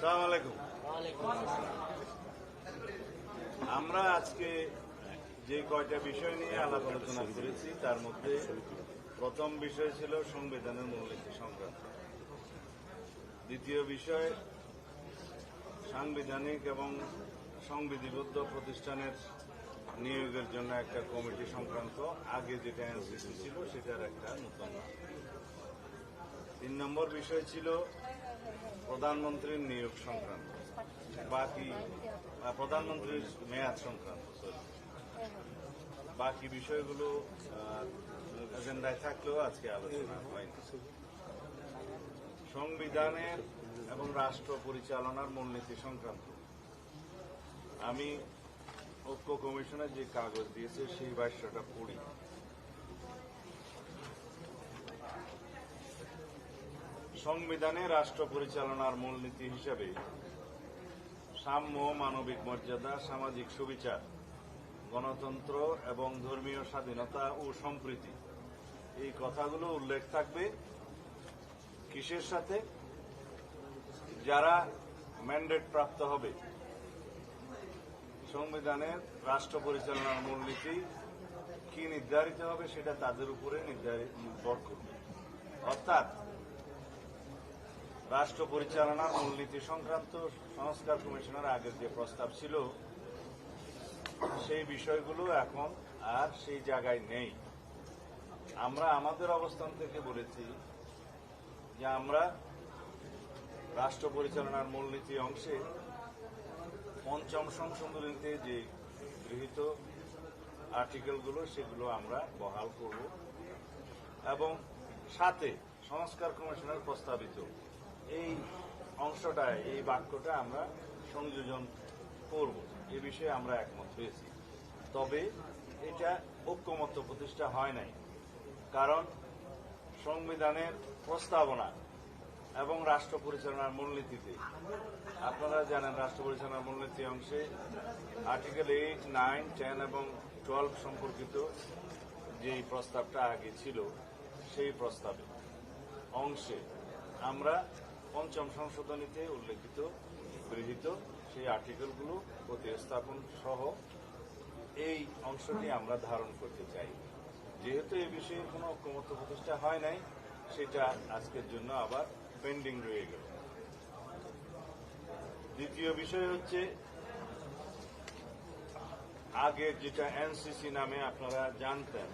সালাম আলাইকুম। আমরা আজকে যে কয়টা বিষয় নিয়ে আলাপ আলোচনা করেছি, তার মধ্যে প্রথম বিষয় ছিল সংবিধানের মূলনীতি সংক্রান্ত। দ্বিতীয় বিষয়, সাংবিধানিক এবং সংবিধিবদ্ধ প্রতিষ্ঠানের নিয়োগের জন্য একটা কমিটি সংক্রান্ত, আগে যেটা এনসিসি ছিল, সেটার একটা নতুন তিন নম্বর বিষয় ছিল প্রধানমন্ত্রীর নিয়োগ সংক্রান্ত, বাকি প্রধানমন্ত্রীর মেয়াদ সংক্রান্ত বাকি বিষয়গুলো এজেন্ডায় থাকলেও আজকে আলোচনা হয়নি সংবিধানের এবং রাষ্ট্র পরিচালনার মূলনীতি সংক্রান্ত। আমি ঐক্য কমিশনের যে কাগজ দিয়েছে, সেই ভাষ্যটা পড়ি। সংবিধানে রাষ্ট্র পরিচালনার মূলনীতি হিসেবে সাম্য মানবিক মর্যাদা, সামাজিক সুবিচার, গণতন্ত্র এবং ধর্মীয় স্বাধীনতা ও সম্প্রীতি। এই কথাগুলো উল্লেখ থাকবে কিসের সাথে? যারা ম্যান্ডেট প্রাপ্ত হবে। সংবিধানের রাষ্ট্র পরিচালনার মূলনীতি কি নির্ধারিত হবে সেটা তাদের উপরে নির্ধারিত নির্ভর করবে অর্থাৎ রাষ্ট্র পরিচালনার মূলনীতি সংক্রান্ত সংস্কার কমিশনের আগের যে প্রস্তাব ছিল, সেই বিষয়গুলো এখন আর সেই জায়গায় নেই। আমরা আমাদের অবস্থান থেকে বলেছি যে আমরা রাষ্ট্র পরিচালনার মূলনীতি অংশে পঞ্চম সংশোধনীতে যে গৃহীত আর্টিকেলগুলো, সেগুলো আমরা বহাল করব। এবং সাথে সংস্কার কমিশনের প্রস্তাবিত এই অংশটায় এই বাক্যটা আমরা সংযোজন করব। এ বিষয়ে আমরা একমত হয়েছি। তবে এটা ঐক্যমত্য প্রতিষ্ঠা হয় নাই। কারণ সংবিধানের প্রস্তাবনা এবং রাষ্ট্র পরিচালনার মূলনীতিতে, আপনারা জানেন রাষ্ট্র পরিচালনার মূলনীতি অংশে আর্টিকেল এইট, নাইন, টেন এবং টুয়েলভ সম্পর্কিত যেই প্রস্তাবটা আগে ছিল, সেই প্রস্তাবে অংশে আমরা পঞ্চম সংশোধনীতে উল্লেখিত, গৃহীত সেই আর্টিকেলগুলো প্রতিস্থাপন সহ এই অংশটি আমরা ধারণ করতে চাই। যেহেতু এ বিষয়ে কোনো ঐক্যমত্য প্রতিষ্ঠা হয় নাই, সেটা আজকের জন্য আবার পেন্ডিং রয়ে গেল। দ্বিতীয় বিষয় হচ্ছে, আগে যেটা এনসিসি নামে আপনারা জানতেন,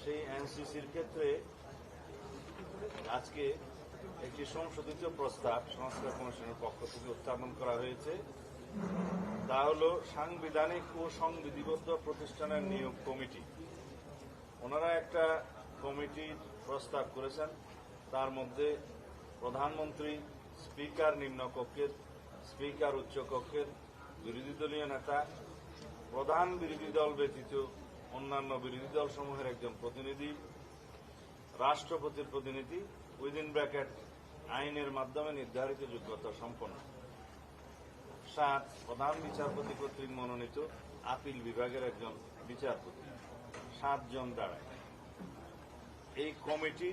সেই এনসিসির ক্ষেত্রে আজকে একটি সংশোধিত প্রস্তাব সংস্কার কমিশনের পক্ষ থেকে উত্থাপন করা হয়েছে। তা হল সাংবিধানিক ও সংবিধিবদ্ধ প্রতিষ্ঠানের নিয়োগ কমিটি। ওনারা একটা কমিটির প্রস্তাব করেছেন। তার মধ্যে প্রধানমন্ত্রী, স্পিকার নিম্নকক্ষের স্পিকার উচ্চকক্ষের বিরোধী দলীয় নেতা, প্রধান বিরোধী দল ব্যতীত অন্যান্য বিরোধী দল সমূহের একজন প্রতিনিধি, রাষ্ট্রপতির প্রতিনিধি উইদিন ব্র্যাকেট আইনের মাধ্যমে নির্ধারিত যোগ্যতা সম্পন্ন। সাত, প্রধান বিচারপতি কর্তৃক মনোনীত আপিল বিভাগের একজন বিচারপতি। সাতজন দাঁড়ায়। এই কমিটি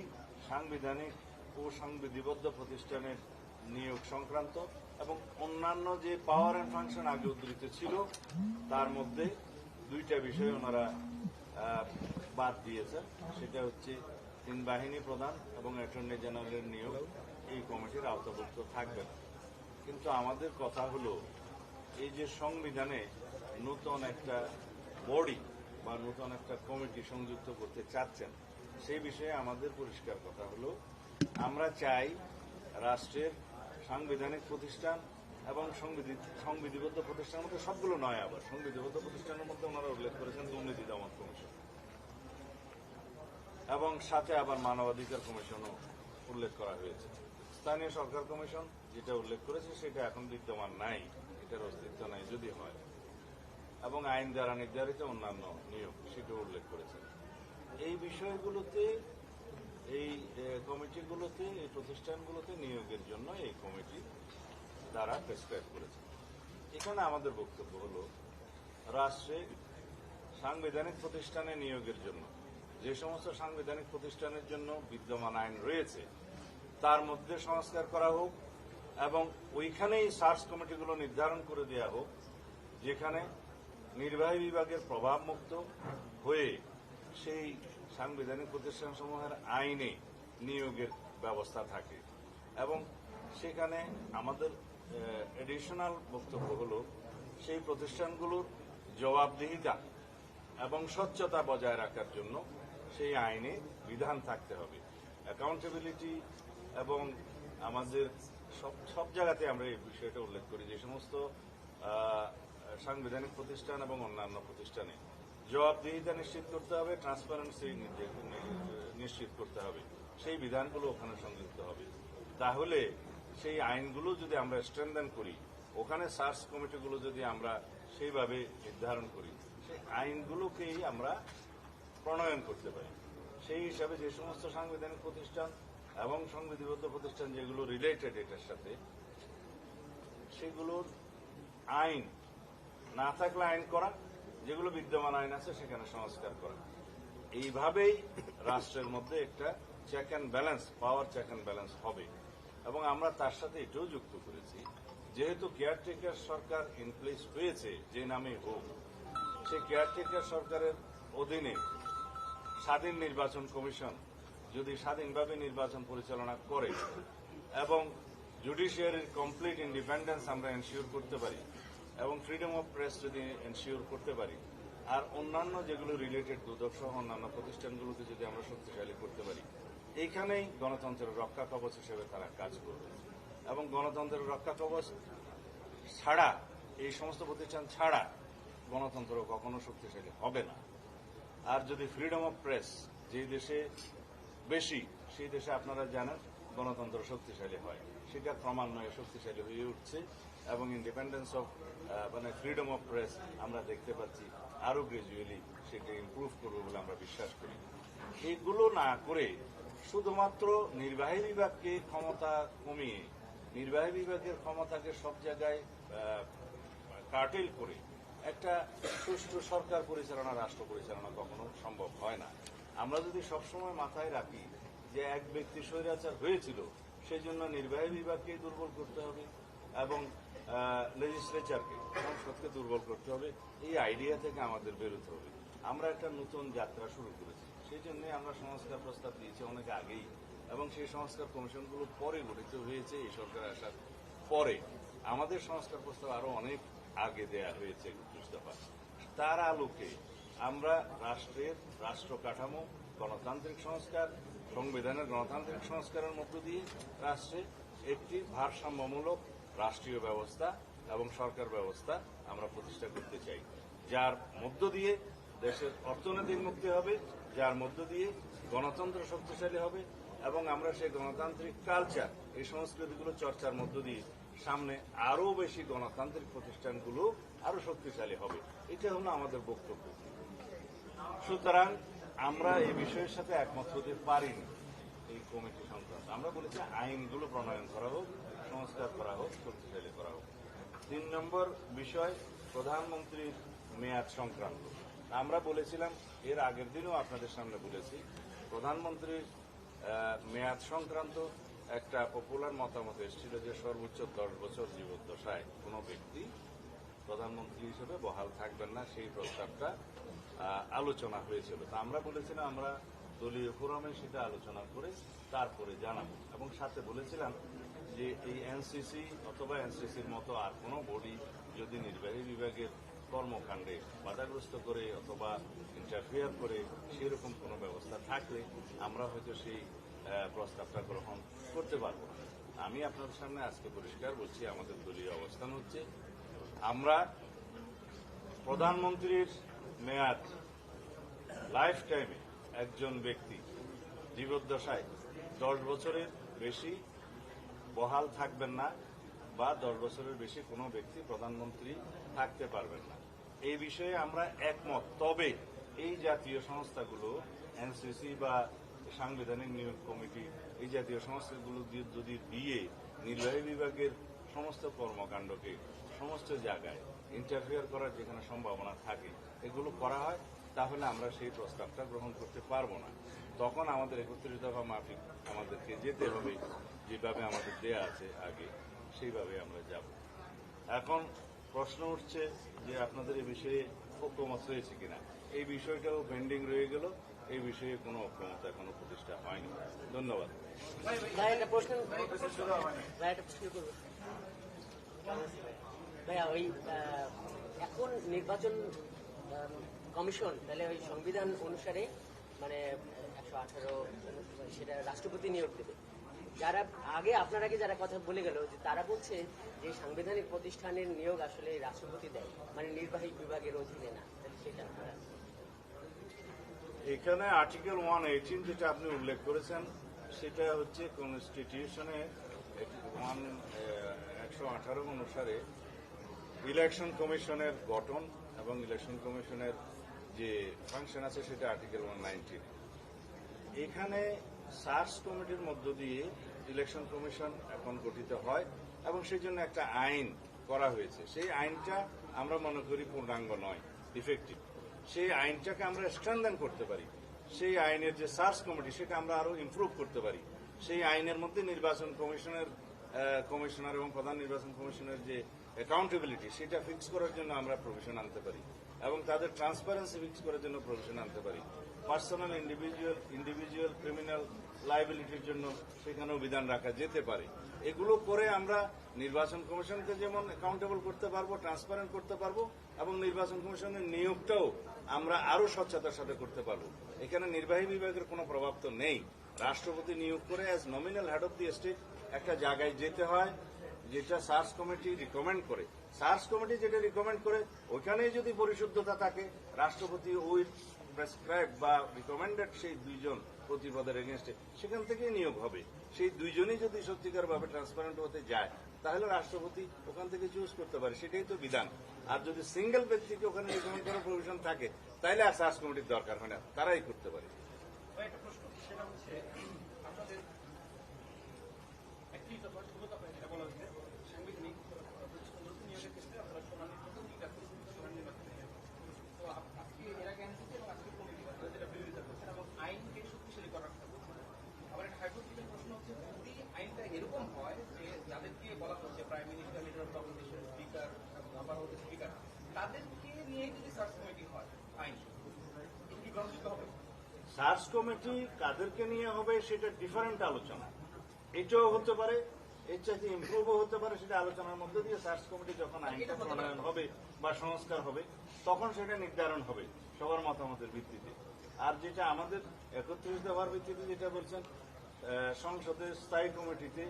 সাংবিধানিক ও সংবিধিবদ্ধ প্রতিষ্ঠানের নিয়োগ সংক্রান্ত এবং অন্যান্য যে পাওয়ার অ্যান্ড ফাংশন আগে উদ্ধৃত ছিল, তার মধ্যে দুইটা বিষয় ওনারা বাদ দিয়েছেন। সেটা হচ্ছে তিন বাহিনী প্রধান এবং অ্যাটর্নি জেনারেলের নিয়োগ এই কমিটির আওতাভুক্ত থাকবে। কিন্তু আমাদের কথা হলো, এই যে সংবিধানে নতুন একটা বডি বা নতুন একটা কমিটি সংযুক্ত করতে চাচ্ছেন, সেই বিষয়ে আমাদের পরিষ্কার কথা হলো, আমরা চাই রাষ্ট্রের সাংবিধানিক প্রতিষ্ঠান এবং সংবিধি- সংবিধিবদ্ধ প্রতিষ্ঠানের মধ্যে সবগুলো নয় আবার, সংবিধিবদ্ধ প্রতিষ্ঠানের মধ্যে ওনারা উল্লেখ করেছেন দুর্নীতি দমন কমিশন। এবং সাথে আবার মানবাধিকার কমিশনও উল্লেখ করা হয়েছে। স্থানীয় সরকার কমিশন যেটা উল্লেখ করেছে, সেটা এখন বিদ্যমান নাই, এটার অস্তিত্ব নাই, যদি হয়। এবং আইন দ্বারা নির্ধারিত অন্যান্য নিয়োগ সেটাও উল্লেখ করেছে। এই বিষয়গুলোতে, এই কমিটিগুলোতে, এই প্রতিষ্ঠানগুলোতে নিয়োগের জন্য এই কমিটি দ্বারা প্রেসক্রাইব করেছে। এখানে আমাদের বক্তব্য হল, রাষ্ট্রে সাংবিধানিক প্রতিষ্ঠানে নিয়োগের জন্য যে সমস্ত সাংবিধানিক প্রতিষ্ঠানের জন্য বিদ্যমান আইন রয়েছে, তার মধ্যে সংস্কার করা হোক এবং ওইখানেই সার্চ কমিটিগুলো নির্ধারণ করে দেওয়া হোক, যেখানে নির্বাহী বিভাগের প্রভাব মুক্ত হয়ে সেই সাংবিধানিক প্রতিষ্ঠানসমূহের আইনে নিয়োগের ব্যবস্থা থাকে। এবং সেখানে আমাদের এডিশনাল বক্তব্য হলো সেই প্রতিষ্ঠানগুলোর জবাবদিহিতা এবং স্বচ্ছতা বজায় রাখার জন্য সেই আইনে বিধান থাকতে হবে। অ্যাকাউন্টেবিলিটি এবং আমাদের সব সব জায়গাতে আমরা এই বিষয়টা উল্লেখ করি যে সমস্ত সাংবিধানিক প্রতিষ্ঠান এবং অন্যান্য প্রতিষ্ঠানে জবাবদিহিতা নিশ্চিত করতে হবে ট্রান্সপারেন্সি নিশ্চিত করতে হবে। সেই বিধানগুলো ওখানে সংযুক্ত হবে। তাহলে সেই আইনগুলো যদি আমরা স্ট্রেনদেন করি, ওখানে সার্চ কমিটিগুলো যদি আমরা সেইভাবে নির্ধারণ করি, সেই আইনগুলোকেই আমরা প্রণয়ন করতে পারি। সেই হিসাবে যে সমস্ত সাংবিধানিক প্রতিষ্ঠান এবং সংবিধিবদ্ধ প্রতিষ্ঠান যেগুলো রিলেটেড এটার সাথে, সেগুলোর আইন না থাকলে আইন করা, যেগুলো বিদ্যমান আইন আছে সেখানে সংস্কার করা। এইভাবেই রাষ্ট্রের মধ্যে একটা check and balance power check and balance হবে। এবং আমরা তার সাথে এটাও যুক্ত করেছি, যেহেতু কেয়ারটেকার সরকার ইনপ্লেস হয়েছে, যে নামে হোক, সেই কেয়ারটেকার সরকারের অধীনে স্বাধীন নির্বাচন কমিশন যদি স্বাধীনভাবে নির্বাচন পরিচালনা করে এবং জুডিশিয়ারির কমপ্লিট ইন্ডিপেন্ডেন্স আমরা এনশিওর করতে পারি এবং ফ্রিডম অফ প্রেস যদি এনশিওর করতে পারি, আর অন্যান্য যেগুলো রিলেটেড দুদক সহ অন্যান্য প্রতিষ্ঠানগুলোকে যদি আমরা শক্তিশালী করতে পারি, এইখানেই গণতন্ত্রের রক্ষা কবচ হিসেবে তারা কাজ করবে। এবং গণতন্ত্রের রক্ষা কবচ ছাড়া, এই সমস্ত প্রতিষ্ঠান ছাড়া গণতন্ত্র কখনো শক্তিশালী হবে না। আর যদি ফ্রিডম অফ প্রেস যে দেশে বেশি, সেই দেশে আপনারা জানেন গণতন্ত্র শক্তিশালী হয়। সেটা ক্রমান্বয়ে শক্তিশালী হয়ে উঠছে এবং ইন্ডিপেন্ডেন্স অফ মানে ফ্রিডম অফ প্রেস আমরা দেখতে পাচ্ছি আরও গ্রাজুয়ালি সেটা ইমপ্রুভ করবে বলে আমরা বিশ্বাস করি। এগুলো না করে শুধুমাত্র নির্বাহী বিভাগকে ক্ষমতা কমিয়ে, নির্বাহী বিভাগের ক্ষমতাকে সব জায়গায় কার্টেল করে একটা সুষ্ঠু সরকার পরিচালনা, রাষ্ট্র পরিচালনা কখনো সম্ভব হয় না। আমরা যদি সবসময় মাথায় রাখি যে এক ব্যক্তি স্বৈরাচার হয়েছিল সেই জন্য নির্বাহী বিভাগকে দুর্বল করতে হবে এবং লেজিসলেচারকে সংসদকে দুর্বল করতে হবে। এই আইডিয়া থেকে আমাদের বেরোতে হবে। আমরা একটা নতুন যাত্রা শুরু করেছি। সেই জন্য আমরা সংস্কার প্রস্তাব দিয়েছি অনেক আগেই এবং সেই সংস্কার কমিশনগুলো পরে গঠিত হয়েছে, এই সরকার আসার পরে। আমাদের সংস্কার প্রস্তাব আরও অনেক আগে দেয়া হয়েছে। একত্রিশ দফা তার আলোকে আমরা রাষ্ট্রের রাষ্ট্র কাঠামো গণতান্ত্রিক সংস্কার, সংবিধানের গণতান্ত্রিক সংস্কারের মধ্য দিয়ে রাষ্ট্রে একটি ভারসাম্যমূলক রাষ্ট্রীয় ব্যবস্থা এবং সরকার ব্যবস্থা আমরা প্রতিষ্ঠা করতে চাই। যার মধ্য দিয়ে দেশের অর্থনৈতিক মুক্তি হবে, যার মধ্য দিয়ে গণতন্ত্র শক্তিশালী হবে এবং আমরা সেই গণতান্ত্রিক কালচার এই সংস্কৃতিগুলো চর্চার মধ্য দিয়ে সামনে আরও বেশি গণতান্ত্রিক প্রতিষ্ঠানগুলো আরও শক্তিশালী হবে। এটা হলো আমাদের বক্তব্য। সুতরাং আমরা এই বিষয়ের সাথে একমত হতে পারিনি এই কমিটি সংক্রান্ত। আমরা বলেছি আইনগুলো প্রণয়ন করা হোক, সংস্কার করা হোক, শক্তিশালী করা হোক। তিন নম্বর বিষয়, প্রধানমন্ত্রীর মেয়াদ সংক্রান্ত। আমরা বলেছিলাম, এর আগের দিনও আপনাদের সামনে বলেছি, প্রধানমন্ত্রীর মেয়াদ সংক্রান্ত একটা পপুলার মতামত এসেছিল যে সর্বোচ্চ দশ বছর জীবদ্দশায় কোনো ব্যক্তি প্রধানমন্ত্রী হিসেবে বহাল থাকবেন না, সেই প্রস্তাবটা আলোচনা হয়েছিল। তা আমরা বলেছিলাম, আমরা দলীয় ফোরামে সেটা আলোচনা করে তারপরে জানাব। এবং সাথে বলেছিলাম যে এই এনসিসি অথবা এনসিসির মতো আর কোনো বডি যদি নির্বাহী বিভাগের কর্মকাণ্ডে বাধাগ্রস্ত করে অথবা ইন্টারফেয়ার করে, সেরকম কোনো ব্যবস্থা থাকলে আমরা হয়তো সেই প্রস্তাবটা গ্রহণ করতে পারব আমি আপনাদের সামনে আজকে পরিষ্কার বলছি, আমাদের দলীয় অবস্থান হচ্ছে আমরা প্রধানমন্ত্রীর মেয়াদ লাইফ টাইমে একজন ব্যক্তি, জীবদ্দশায় দশ বছরের বেশি বহাল থাকবেন না বা দশ বছরের বেশি কোনো ব্যক্তি প্রধানমন্ত্রী থাকতে পারবেন না। এই বিষয়ে আমরা একমত। তবে এই জাতীয় সংস্থাগুলো, এনসিসি বা সাংবিধানিক নিয়োগ কমিটি, এই জাতীয় সংস্থাগুলো যদি দিয়ে নির্বাহী বিভাগের সমস্ত কর্মকাণ্ডকে সমস্ত জায়গায় ইন্টারফেয়ার করার যেখানে সম্ভাবনা থাকে, এগুলো করা হয়, তাহলে আমরা সেই প্রস্তাবটা গ্রহণ করতে পারব না। তখন আমাদের একত্রিশ দফা মাফিক আমাদেরকে যেতে হবে, যেভাবে আমাদের দেয়া আছে আগে, সেইভাবে আমরা যাব। এখন প্রশ্ন উঠছে যে আপনাদের এই বিষয়ে ঐক্যমত হয়েছে কিনা। এই বিষয়টাও পেন্ডিং রয়ে গেল, এই বিষয়ে কোনো ঐক্যমত এখনও প্রতিষ্ঠা হয়নি। ধন্যবাদ। প্রশ্ন ভাইয়া, ওই এখন নির্বাচন কমিশন, তাহলে ওই সংবিধান অনুসারে মানে একশো আঠারো, সেটা রাষ্ট্রপতি নিয়োগ দেবে। যারা আগে, আপনার আগে যারা কথা বলে গেল, যে তারা বলছে যে সাংবিধানিক প্রতিষ্ঠানের নিয়োগ আসলে রাষ্ট্রপতি দেয় মানে নির্বাহী বিভাগের অধীনে না সেটা এখানে আর্টিকেল ওয়ান এইটিন যেটা আপনি উল্লেখ করেছেন, সেটা হচ্ছে কনস্টিটিউশনে ওয়ান একশো আঠারো অনুসারে ইলেকশন কমিশনের গঠন এবং ইলেকশন কমিশনের যে ফাংশন আছে সেটা আর্টিকেল ওয়ান নাইনটিন এখানে সার্চ কমিটির মধ্য দিয়ে ইলেকশন কমিশন এখন গঠিত হয় এবং সেই জন্য একটা আইন করা হয়েছে। সেই আইনটা আমরা মনে করি পূর্ণাঙ্গ নয় ইফেক্টিভ সেই আইনটাকে আমরা স্ট্রেনদেন করতে পারি। সেই আইনের যে সার্চ কমিটি, সেটা আমরা আরও ইমপ্রুভ করতে পারি। সেই আইনের মধ্যে নির্বাচন কমিশনের কমিশনার এবং প্রধান নির্বাচন কমিশনের যে অ্যাকাউন্টেবিলিটি সেটা ফিক্স করার জন্য আমরা প্রভিশন আনতে পারি এবং তাদের ট্রান্সপারেন্সি ফিক্স করার জন্য প্রভিশন আনতে পারি। পার্সোনাল ইন্ডিভিজুয়াল ইন্ডিভিজুয়াল ক্রিমিনাল লাইবিলিটির জন্য সেখানেও বিধান রাখা যেতে পারে। এগুলো করে আমরা নির্বাচন কমিশনকে যেমন অ্যাকাউন্টেবল করতে পারব ট্রান্সপারেন্ট করতে পারব এবং নির্বাচন কমিশনের নিয়োগটাও আমরা আরও স্বচ্ছতার সাথে করতে পারব। এখানে নির্বাহী বিভাগের কোনো প্রভাব তো নেই। রাষ্ট্রপতি নিয়োগ করে as nominal head of the state একটা জায়গায় যেতে হয় যেটা সার্চ কমিটি রিকমেন্ড করে, সার্চ কমিটি যেটা রিকমেন্ড করে ওইখানেই যদি পরিশুদ্ধতা থাকে, রাষ্ট্রপতি ওই প্রেসক্রাইব বা রিকমেন্ডেড সেই দুইজন প্রতিপদের এগেনস্টে সেখান থেকেই নিয়োগ হবে। সেই দুইজনই যদি সত্যিকার ভাবে ট্রান্সপারেন্ট হতে যায়, তাহলে রাষ্ট্রপতি ওখান থেকে চুজ করতে পারে, সেটাই তো বিধান। আর যদি সিঙ্গেল ব্যক্তিকে ওখানে রিকমেন্ড করার প্রভিশন থাকে, তাহলে আর সার্চ কমিটির দরকার হয় না, তারাই করতে পারে। একটা প্রশ্ন, সেটা হচ্ছে, আপনাদের একটি দফা ষোলো দফায় যেটা বলা হয়েছে সাংবিধানিক প্রতিষ্ঠানগুলোকে নিয়োগের ক্ষেত্রে আপনারা শুনানির মতো দুইটা শুনানির মাধ্যমে নিয়োগ করবেন। তো আপ- আজকে এর আগে আনছে এবং আজকে কমিটি যেটা বিরোধিতা করছেন এবং আইনকে শক্তিশালী করার কথা বলছেন আবার একটা হাইপোথিক্যাল প্রশ্ন হচ্ছে যদি আইনটা এরকম হয় যে যাদেরকে বলা হচ্ছে prime minister leader of opposition speaker আবার হচ্ছে স্পিকার তাদেরকে নিয়ে যদি সার্চ কমিটি হয় আইন এটা কি গ্রহণযোগ্য হবে সার্চ কমিটি কাদেরকে নিয়ে হবে সেটা ডিফারেন্ট আলোচনা। এটাও হতে পারে এর চাইতে ইম্প্রুভও হতে পারে সেটা আলোচনার মধ্যে দিয়ে সার্চ কমিটি যখন আইনটা প্রণয়ন হবে বা সংস্কার হবে তখন সেটা নির্ধারণ হবে সবার মতামতের ভিত্তিতে। আর যেটা আমাদের একত্রিশ দফার ভিত্তিতে যেটা বলছেন সংসদের স্থায়ী কমিটিতে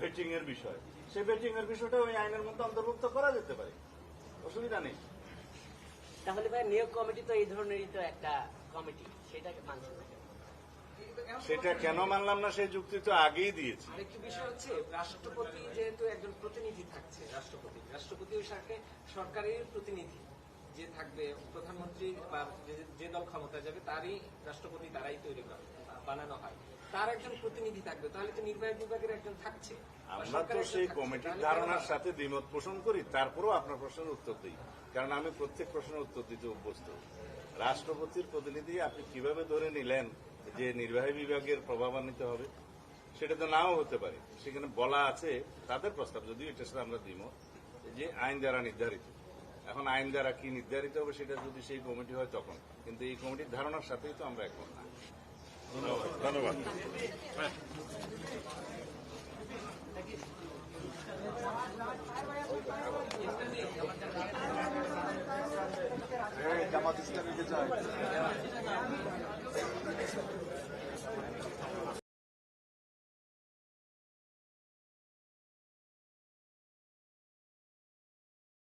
ভেটিং এর বিষয়। সেই ভেটিং এর বিষয়টা ওই আইনের মধ্যে অন্তর্ভুক্ত করা যেতে পারে। অসুবিধা নেই। তাহলে ভাই নিয়োগ কমিটি তো এই ধরনেরই তো একটা কমিটি। সেটাকে মানছে না সেটা কেন মানলাম না সেই যুক্তি তো আগেই দিয়েছি। আরেকটি বিষয় হচ্ছে রাষ্ট্রপতি যেহেতু একজন প্রতিনিধি থাকছে রাষ্ট্রপতি রাষ্ট্রপতি ওই সাথে সরকারের প্রতিনিধি যে থাকবে প্রধানমন্ত্রী বা যে- যে দল ক্ষমতা যাবে তারই রাষ্ট্রপতি তারাই তৈরি করে বানানো হয়। তার একজন প্রতিনিধি থাকবে তাহলে তো নির্বাহী বিভাগের একজন থাকছে আমরা তো সেই কমিটির ধারণার সাথে দ্বিমত পোষণ করি তারপরেও আপনার প্রশ্নের উত্তর দিই কারণ আমি প্রত্যেক প্রশ্নের উত্তর দিতে অভ্যস্ত। রাষ্ট্রপতির প্রতিনিধি আপনি কীভাবে ধরে নিলেন যে নির্বাহী বিভাগের প্রভাবান্বিত হবে? সেটা তো নাও হতে পারে। সেখানে বলা আছে, তাদের প্রস্তাব, যদিও এটার সাথে আমরা দ্বিমত, যে আইন দ্বারা নির্ধারিত। এখন আইন দ্বারা কি নির্ধারিত হবে সেটা যদি সেই কমিটি হয় তখন। কিন্তু এই কমিটির ধারণার সাথেই তো আমরা এখন না। ধন্যবাদ। ধন্যবাদ। জামাত ইসলামীকে চায়